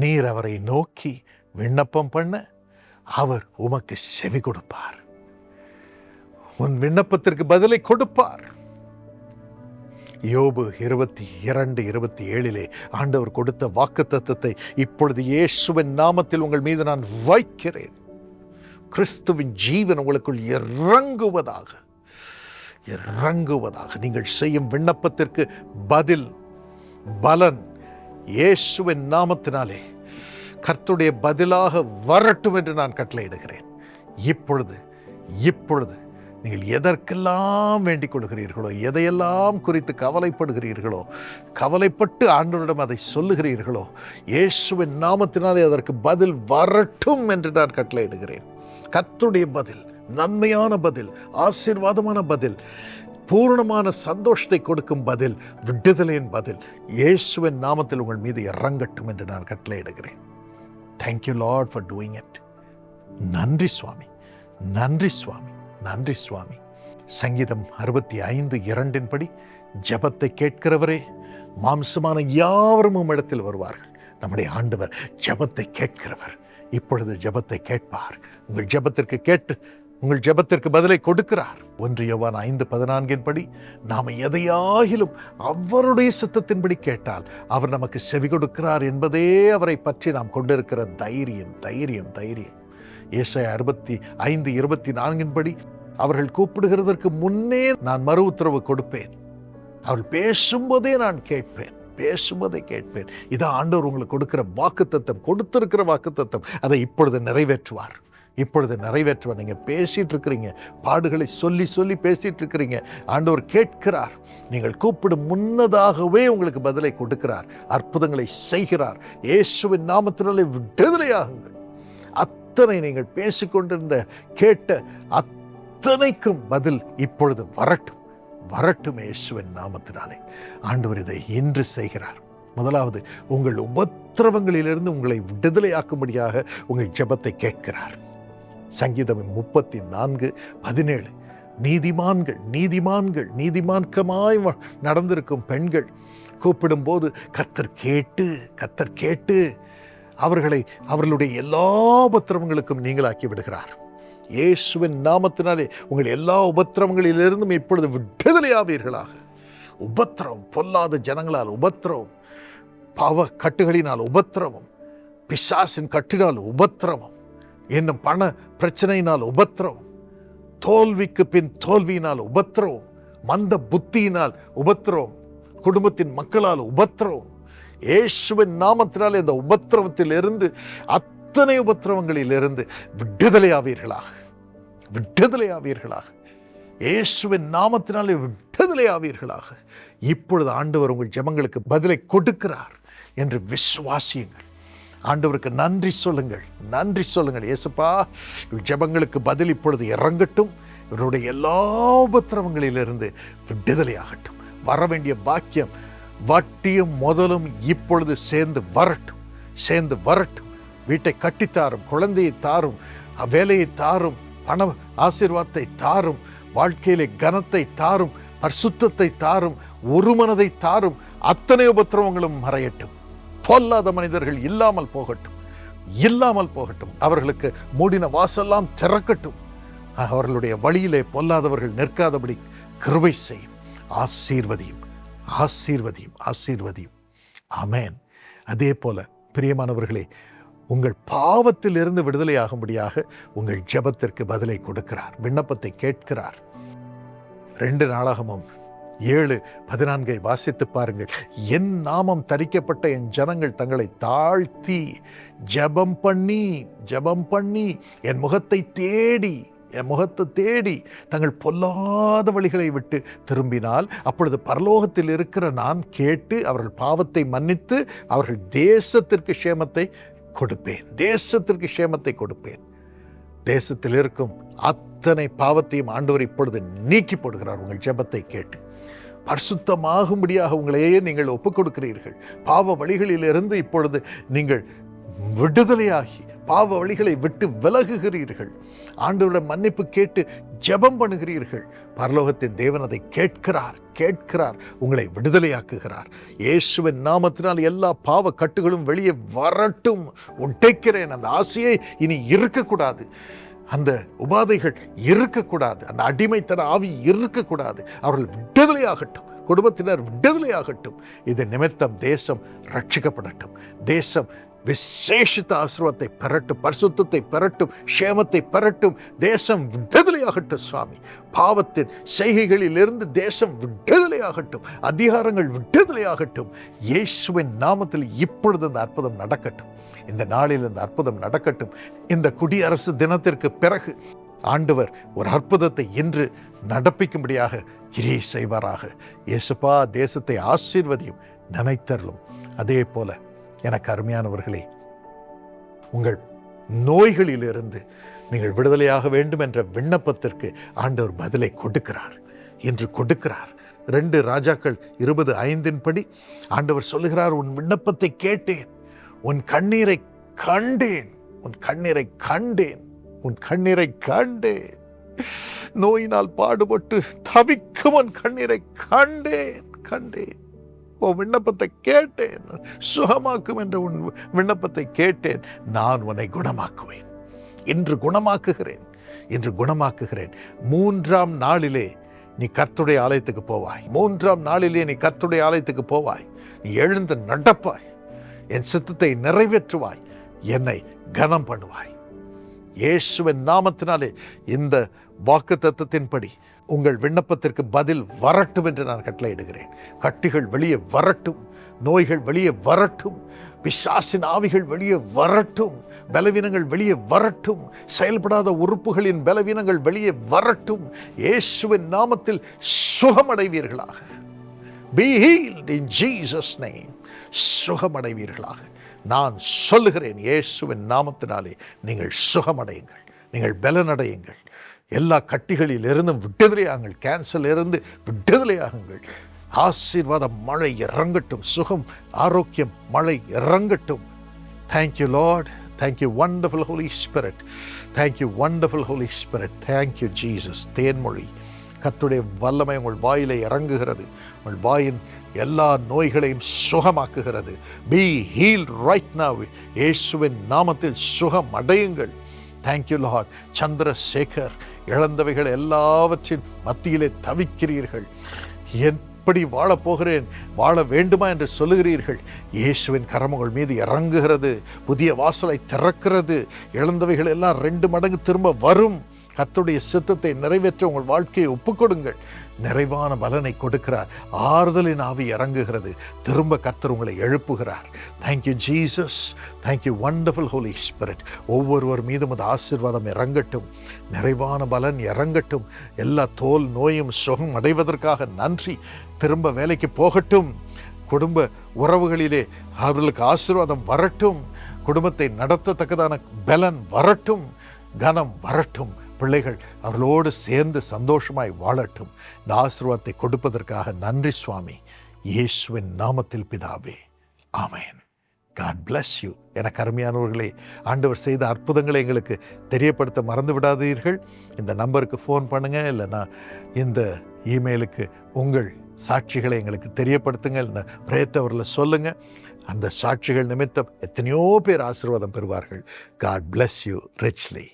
நீர் அவரை நோக்கி விண்ணப்பம் பண்ண அவர் உமக்கு செவி கொடுப்பார். உன் விண்ணப்பத்திற்கு பதிலை கொடுப்பார். யோபு இருபத்தி இரண்டு இருபத்தி ஏழிலே ஆண்டவர் கொடுத்த வாக்கு தத்துவத்தை இப்பொழுது இயேசுவின் நாமத்தில் உங்கள் மீது நான் வைக்கிறேன். கிறிஸ்துவின் ஜீவன் உங்களுக்குள் இறங்குவதாக இறங்குவதாக. நீங்கள் செய்யும் விண்ணப்பத்திற்கு பதில் பலன் இயேசுவின் நாமத்தினாலே கர்த்துடைய பதிலாக வரட்டும் என்று நான் கட்டளையிடுகிறேன். இப்பொழுது இப்பொழுது நீங்கள் எதற்கெல்லாம் வேண்டிக் கொள்கிறீர்களோ எதையெல்லாம் குறித்து கவலைப்படுகிறீர்களோ கவலைப்பட்டு ஆண்டவரிடம் அதை சொல்லுகிறீர்களோ இயேசுவின் நாமத்தினாலே அதற்கு பதில் வரட்டும் என்று நான் கட்டளையிடுகிறேன். கர்த்துடைய பதில் நன்மையான பதில் ஆசீர்வாதமான பதில் பூர்ணமான சந்தோஷத்தை கொடுக்கும் பதில் விடுதலையின் பதில். இயேசுவின் நாமத்தில் உங்கள் மீது இறங்கட்டும் என்று நான் கட்டளையிடுகிறேன். Thank you Lord for doing it நன்றி சுவாமி. நன்றி சுவாமி. நன்றி சுவாமி. சங்கீதம் அறுபத்தி ஐந்து இரண்டின்படி ஜெபத்தை கேட்கிறவரே மாம்சமான யாவரும் உம்மிடத்தில் வருவார்கள். நம்முடைய ஆண்டவர் ஜெபத்தை கேட்கிறவர். இப்பொழுது ஜெபத்தை கேட்பார். உங்கள் ஜெபத்திற்கு கேட்டு உங்கள் ஜெபத்திற்கு பதிலை கொடுக்கிறார். ஒன்று யோவான் ஐந்து பதினான்கின் படி நாம் எதையாகிலும் அவருடைய சித்தத்தின்படி கேட்டால் அவர் நமக்கு செவி கொடுக்கிறார் என்பதே அவரை பற்றி நாம் கொண்டிருக்கிற தைரியம் தைரியம் தைரியம். ஏசாய அறுபத்தி ஐந்து இருபத்தி நான்கின்படி அவர்கள் கூப்பிடுகிறதற்கு முன்னே நான் மறு உத்தரவு கொடுப்பேன். அவள் பேசும்போதே நான் கேட்பேன் பேசும்போதே கேட்பேன். இதான் ஆண்டவர் உங்களுக்கு கொடுக்கிற வாக்குத்தத்தம் கொடுத்திருக்கிற வாக்குத்தத்தம். அதை இப்பொழுது நிறைவேற்றுவார். இப்பொழுது நிறைவேற்றுவார். நீங்கள் பேசிகிட்டு இருக்கிறீங்க பாடுகளை சொல்லி சொல்லி பேசிகிட்டு இருக்கிறீங்க ஆண்டவர் கேட்கிறார். நீங்கள் கூப்பிடும் முன்னதாகவே உங்களுக்கு பதிலை கொடுக்கிறார். அற்புதங்களை செய்கிறார். இயேசுவின் நாமத்தினாலே விடுதலையாகுங்கள். அத்தனை நீங்கள் பேசிக்கொண்டிருந்த கேட்ட அத்தனைக்கும் பதில் இப்பொழுது வரட்டும். வரட்டும் இயேசுவின் நாமத்தினாலே. ஆண்டவர் இதை இன்று செய்கிறார். முதலாவது உங்கள் உபத்திரவங்களிலிருந்து உங்களை விடுதலையாக்கும்படியாக உங்கள் ஜெபத்தை கேட்கிறார். சங்கீதம் முப்பத்தி நான்கு பதினேழு. நீதிமான்கள் நீதிமான்கள் நீதிமான்கமாய் நடந்திருக்கும் பெண்கள் கூப்பிடும்போது கத்தர் கேட்டு கத்தர் கேட்டு. அவர்களை அவர்களுடைய எல்லா உபத்திரவங்களுக்கும் நீங்களாக்கி விடுகிறார். இயேசுவின் நாமத்தினாலே உங்கள் எல்லா உபத்திரவங்களிலிருந்தும் இப்பொழுது விடுதலையாவீர்களாக. உபத்திரவம் பொல்லாத ஜனங்களால் உபத்திரவம் பாவ கட்டுகளினால் உபத்திரவம் பிசாசின் கட்டினால் உபத்திரவம் என்னும் பண பிரச்சனையினால் உபத்திரவம். தோல்விக்கு பின் தோல்வியினால் உபத்திரவம். மந்த புத்தியினால் உபத்திரவம். குடும்பத்தின் மக்களால் உபத்திரவம். இயேசுவின் நாமத்தினால் இந்த உபத்திரவத்தில் இருந்து அத்தனை உபத்திரவங்களிலிருந்து விடுதலையாவீர்களாக. விடுதலையாவீர்களாக. இயேசுவின் நாமத்தினாலே விடுதலையாவீர்களாக. இப்பொழுது ஆண்டவர் உங்கள் ஜெபங்களுக்கு பதிலை கொடுக்கிறார் என்று விசுவாசியுங்கள். ஆண்டவருக்கு நன்றி சொல்லுங்கள். நன்றி சொல்லுங்கள். இயேசுப்பா இவ் ஜெபங்களுக்கு பதில் இப்பொழுது இறங்கட்டும். இவருடைய எல்லா உபத்திரவங்களிலிருந்து விடுதலையாகட்டும். வர வேண்டிய பாக்கியம் வட்டியும் முதலும் இப்பொழுது சேர்ந்து வரட்டும். சேர்ந்து வரட்டும். வீட்டை கட்டித்தாரும் குழந்தையை தாரும் வேலையை தாரும் பண ஆசீர்வாதத்தை தாரும் வாழ்க்கையிலே கனத்தை தாரும் பரிசுத்தத்தை தாரும் ஒரு மனதை தாரும் அத்தனை உபத்திரவங்களும் மறையட்டும். பொல்லாத மனிதர்கள் இல்லாமல் போகட்டும் இல்லாமல் போகட்டும். அவர்களுக்கு மூடின வாசெல்லாம் திறக்கட்டும். அவர்களுடைய வழியிலே பொல்லாதவர்கள் நிற்காதபடி கிருபை செய்யும். ஆசீர்வதியும் ஆசீர்வதியும் ஆசீர்வதியும். அமேன் அதே போல பிரியமானவர்களே உங்கள் பாவத்தில் இருந்து விடுதலையாகும்படியாக உங்கள் ஜெபத்திற்கு பதிலை கொடுக்கிறார் விண்ணப்பத்தை கேட்கிறார். ரெண்டு நாளாகமும் ஏழு பதினான்கை வாசித்து பாருங்கள். என் நாமம் தரிக்கப்பட்ட என் ஜனங்கள் தங்களை தாழ்த்தி ஜெபம் பண்ணி ஜெபம் பண்ணி என் முகத்தை தேடி என் முகத்தை தேடி தங்கள் பொல்லாத வழிகளை விட்டு திரும்பினால் அப்பொழுது பரலோகத்தில் இருக்கிற நான் கேட்டு அவர்கள் பாவத்தை மன்னித்து அவர்கள் தேசத்திற்கு க்ஷேமத்தை கொடுப்பேன். தேசத்திற்கு க்ஷேமத்தை கொடுப்பேன். தேசத்தில் இருக்கும் அத்தனை பாவத்தையும் ஆண்டவர் இப்பொழுது நீக்கி போடுகிறார். உங்கள் ஜெபத்தை கேட்டு பரிசுத்தமாகும்படியாக உங்களையே நீங்கள் ஒப்புக் கொடுக்கிறீர்கள் பாவ வழிகளிலிருந்து இப்பொழுது நீங்கள் விடுதலையாகி பாவ வழிகளை விட்டு விலகுகிறீர்கள். ஆண்டவருடைய மன்னிப்பு கேட்டு ஜெபம் பண்ணுகிறீர்கள். பரலோகத்தின் தேவன் அதை கேட்கிறார் கேட்கிறார் உங்களை விடுதலையாக்குகிறார். இயேசுவின் நாமத்தினால் எல்லா பாவ கட்டுகளும் வெளியே வரட்டும். உடைக்கிறேன் அந்த ஆசையை இனி இருக்கக்கூடாது. அந்த உபாதைகள் இருக்கக்கூடாது. அந்த அடிமைத்தன ஆவி இருக்கக்கூடாது. அவர்கள் விடுதலையாகட்டும். குடும்பத்தினர் விடுதலையாகட்டும். இது நிமித்தம் தேசம் ரட்சிக்கப்படட்டும். தேசம் விசேஷித்த ஆசிர்வாதத்தை பெறட்டும் பரிசுத்தத்தை பெறட்டும் க்ஷேமத்தை பெறட்டும். தேசம் விடுதலையாகட்டும் சுவாமி. பாவத்தின் செய்கைகளிலிருந்து தேசம் விடுதலையாகட்டும். அதிகாரங்கள் விடுதலையாகட்டும். இயேசுவின் நாமத்தில் இப்பொழுது அந்த அற்புதம் நடக்கட்டும். இந்த நாளில் இந்த அற்புதம் நடக்கட்டும். இந்த குடியரசு தினத்திற்கு பிறகு ஆண்டவர் ஒரு அற்புதத்தை இன்று நடப்பிக்கும்படியாக கிரியை செய்வாராக. இயேசுப்பா தேசத்தை ஆசீர்வதியும் நினைத்தருளும். அதே போல எனக்கு அருமையானவர்களே உங்கள் நோய்களிலிருந்து நீங்கள் விடுதலையாக வேண்டும் என்ற விண்ணப்பத்திற்கு ஆண்டவர் பதிலை கொடுக்கிறார். என்று கொடுக்கிறார். ரெண்டு ராஜாக்கள் இருபது ஐந்தின் படி ஆண்டவர் சொல்லுகிறார் உன் விண்ணப்பத்தை கேட்டேன் உன் கண்ணீரை கண்டேன் உன் கண்ணீரை கண்டேன் உன் கண்ணீரை கண்டேன். நோயினால் பாடுபட்டு தவிக்கும் உன் கண்ணீரை கண்டேன் கண்டேன். உன் விண்ணப்பத்தை கேட்டேன். சுகமாக்கும் என்ற உன் விண்ணப்பத்தை கேட்டேன். நான் உன்னை குணமாக்குவேன். இன்று குணமாக்குகிறேன். இன்று குணமாக்குகிறேன். மூன்றாம் நாளிலே நீ கர்த்துடைய ஆலயத்துக்கு போவாய். மூன்றாம் நாளிலே நீ கர்த்துடைய ஆலயத்துக்கு போவாய். நீ எழுந்து நடப்பாய். என் சித்தத்தை நிறைவேற்றுவாய். என்னை கனம் பண்ணுவாய் இயேசுவின் நாமத்தினாலே இந்த வாக்கு தத்துவத்தின்படி உங்கள் விண்ணப்பத்திற்கு பதில் வரட்டும் என்று நான் கட்டளையிடுகிறேன். கட்டிகள் வெளியே வரட்டும் நோய்கள் வெளியே வரட்டும் பிசாசின் ஆவிகள் வெளியே வரட்டும் பலவீனங்கள் வெளியே வரட்டும் செயல்படாத உறுப்புகளின் பலவீனங்கள் வெளியே வரட்டும். இயேசுவின் நாமத்தில் சுகமடைவீர்களாக. Be healed in Jesus name சுகமடைவீர்களாக. நான் சொல்லுகிறேன் இயேசுவின் நாமத்தினாலே நீங்கள் சுகமடையுங்கள் நீங்கள் பலனடையுங்கள். எல்லா கட்டிகளில் இருந்தும் விடுதலையாகுங்கள் கேன்சல் இருந்து விடுதலையாகுங்கள் ஆசீர்வாத மழை இறங்கட்டும் சுகம் ஆரோக்கியம் மழை இறங்கட்டும். Thank you Lord thank you wonderful Holy Spirit thank you wonderful Holy Spirit thank you Jesus Thenmozhi. கத்துடைய வல்லமை உங்கள் வாயிலை இறங்குகிறது. உங்கள் வாயின் எல்லா நோய்களையும் சுகமாக்குகிறது. பி ஹீல் ரைட் நவ் இயேசுவின் நாமத்தில் சுகம் அடையுங்கள். தேங்க்யூ லார்ட் சந்திரசேகர் இழந்தவைகள் எல்லாவற்றின் மத்தியிலே தவிக்கிறீர்கள். எப்படி வாழப்போகிறேன்? வாழ வேண்டுமா என்று சொல்லுகிறீர்கள். இயேசுவின் கரமங்கள் மீது இறங்குகிறது. புதிய வாசலை திறக்கிறது. இழந்தவைகள் எல்லாம் ரெண்டு மடங்கு திரும்ப வரும். கத்துடைய சித்தத்தை நிறைவேற்ற உங்கள் வாழ்க்கையை ஒப்புக்கொடுங்கள். நிறைவான பலனை கொடுக்கிறார். ஆறுதலின் ஆவி இறங்குகிறது. திரும்ப கர்த்தர் உங்களை எழுப்புகிறார். Thank you Jesus thank you wonderful Holy Spirit ஒவ்வொருவர் மீதும் அது ஆசீர்வாதம் இறங்கட்டும். நிறைவான பலன் இறங்கட்டும். எல்லா தோல் நோயும் சுகம் அடைவதற்காக நன்றி. திரும்ப வேலைக்கு போகட்டும். குடும்ப உறவுகளிலே அவர்களுக்கு ஆசீர்வாதம் வரட்டும். குடும்பத்தை நடத்தத்தக்கதான பலன் வரட்டும். கனம் வரட்டும். பிள்ளைகள் அவர்களோடு சேர்ந்து சந்தோஷமாய் வாழட்டும். இந்த ஆசிர்வாதத்தை கொடுப்பதற்காக நன்றி சுவாமி. இயேசுவின் நாமத்தில் பிதாவே. ஆமேன். காட் பிளஸ் யூ எனக்கு கருமையானவர்களே ஆண்டவர் செய்த அற்புதங்களை எங்களுக்கு தெரியப்படுத்த மறந்து விடாதீர்கள் இந்த நம்பருக்கு ஃபோன் பண்ணுங்கள் இல்லைன்னா இந்த இமெயிலுக்கு உங்கள் சாட்சிகளை எங்களுக்கு தெரியப்படுத்துங்க இந்த பிரயத்தவரில் சொல்லுங்கள் அந்த சாட்சிகள் நிமித்தம் எத்தனையோ பேர் ஆசீர்வாதம் பெறுவார்கள். God bless you richly